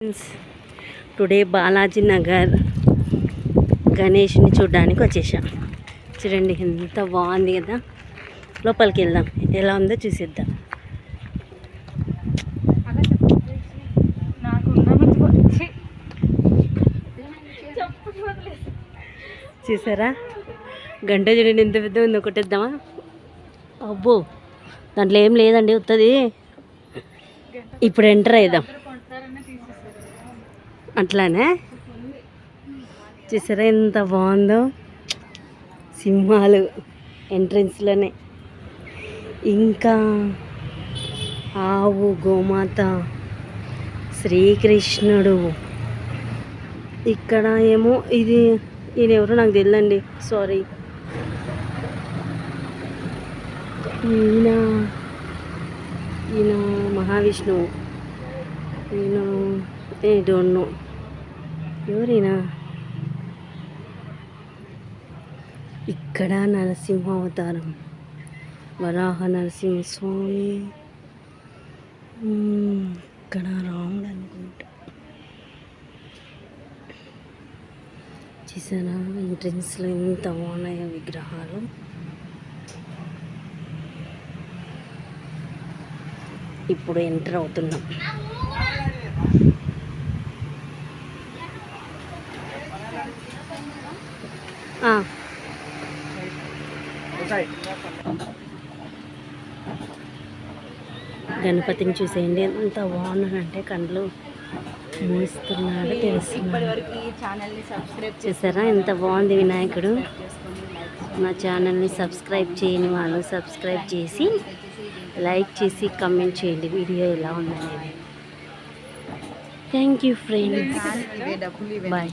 Friends today Balaji Nagar గణేష్ని చూడడానికి వచ్చేసాం. చూడండి ఎంత బాగుంది కదా. లోపలికి వెళ్దాం. ఎలా ఉందో చూసేద్దాం. చూసారా? గంట చూడండి ఎంత పెద్ద ఉందో కొట్టేద్దామా? అబ్బో దాంట్లో ఏం లేదండి వస్తుంది ఇప్పుడు ఎంటర్ అయిదాం. అట్లానే? చూసారా ఎంత బాగుందో? సింహాలు ఎంట్రన్స్లోనే. ఇంకా ఆవు గోమాత శ్రీకృష్ణుడు. ఇక్కడ ఏమో ఇది ఈయన ఎవరో నాకు తెలియదండి సారీ ఈయన ఈయన మహావిష్ణువు. ఈయన ఏ డోంట్ నో ఎవరైనా ఇక్కడ నరసింహ అవతారం వరాహ నరసింహస్వామి స్వామి ఇక్కడ రాముడు అనుకుంటా. చూసారా ఎంట్రెన్స్లో ఎంత బాగున్నాయో విగ్రహాలు. ఇప్పుడు ఎంటర్ అవుతున్నాం. గణపతిని చూసేయండి. ఎంత బాగున్నాడంటే కళ్ళు మూస్తున్నాడు తెలుస్తున్నాడు. చూసారా? ఎంత బాగుంది వినాయకుడు. నా ఛానల్ని సబ్స్క్రైబ్ చేయని వాళ్ళు సబ్స్క్రైబ్ చేసి లైక్ చేసి కమెంట్ చేయండి. వీడియో ఎలా ఉందనేది. Thank you friends. బాయ్.